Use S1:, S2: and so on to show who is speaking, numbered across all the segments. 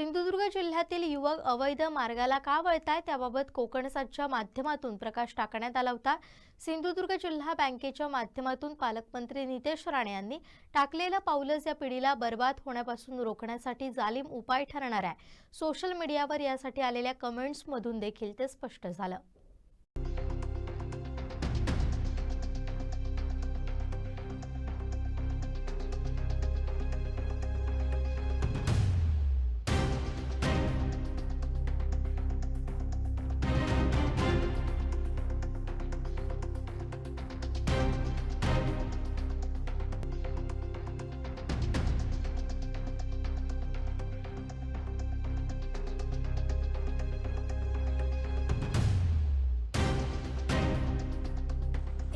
S1: सिंधुदुर्ग जिल्ह्यातील युवक अवैध मार्गाला का वळताय त्याबाबत कोकणसातच्या माध्यमातून प्रकाश टाकण्यात आला होता. सिंधुदुर्ग जिल्हा बँकेच्या माध्यमातून पालकमंत्री नितेश राणे यांनी टाकलेलं पाऊलच या पिढीला बर्बाद होण्यापासून रोखण्यासाठी जालीम उपाय ठरणार आहे. सोशल मीडियावर यासाठी आलेल्या कमेंट्समधून देखील ते स्पष्ट झालं.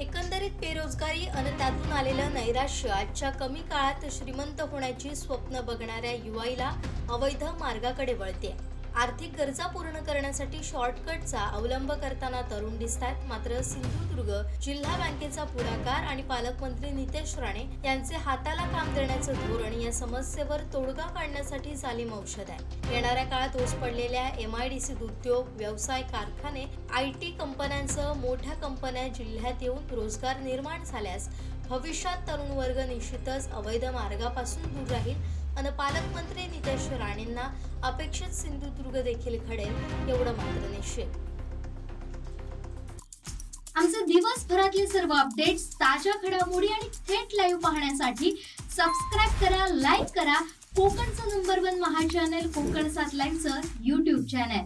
S1: एकंदरीत बेरोजगारी आणि त्यातून आलेलं नैराश्य आजच्या कमी काळात श्रीमंत होण्याची स्वप्न बघणाऱ्या युवाईला अवैध मार्गाकडे वळते आर्थिक गरजा पूर्ण करण्यासाठी शॉर्टकटचा अवलंब करताना तरुण दिसतात मात्र सिंधुदुर्ग जिल्हा बँकेचा पुढाकार आणि पालकमंत्री नितेश राणे यांचे हाताला काम देण्याचं धोरण या समस्येवर तोडगा काढण्यासाठी झालीम औषध आहे येणाऱ्या काळात ओस पडलेल्या एम आय डी सी उद्योग व्यवसाय कारखाने आय टी कंपन्यांसह मोठ्या कंपन्या जिल्ह्यात येऊन रोजगार निर्माण झाल्यास भविष्यात तरुण वर्ग निश्चितच अवैध मार्गापासून दूर राहील अन पालकमंत्री नितेश राणेंना अपेक्षित सिंधुदुर्ग देखील घडेल एवढं मात्र निश्चित.
S2: आमचे दिवसभरातले सर्व अपडेट्स ताज्या घडामोडी आणि थेट लाईव्ह पाहण्यासाठी सबस्क्राईब करा लाईक करा. कोकणचं नंबर वन महा चॅनल कोकण सात लाईनचं युट्यूब चॅनल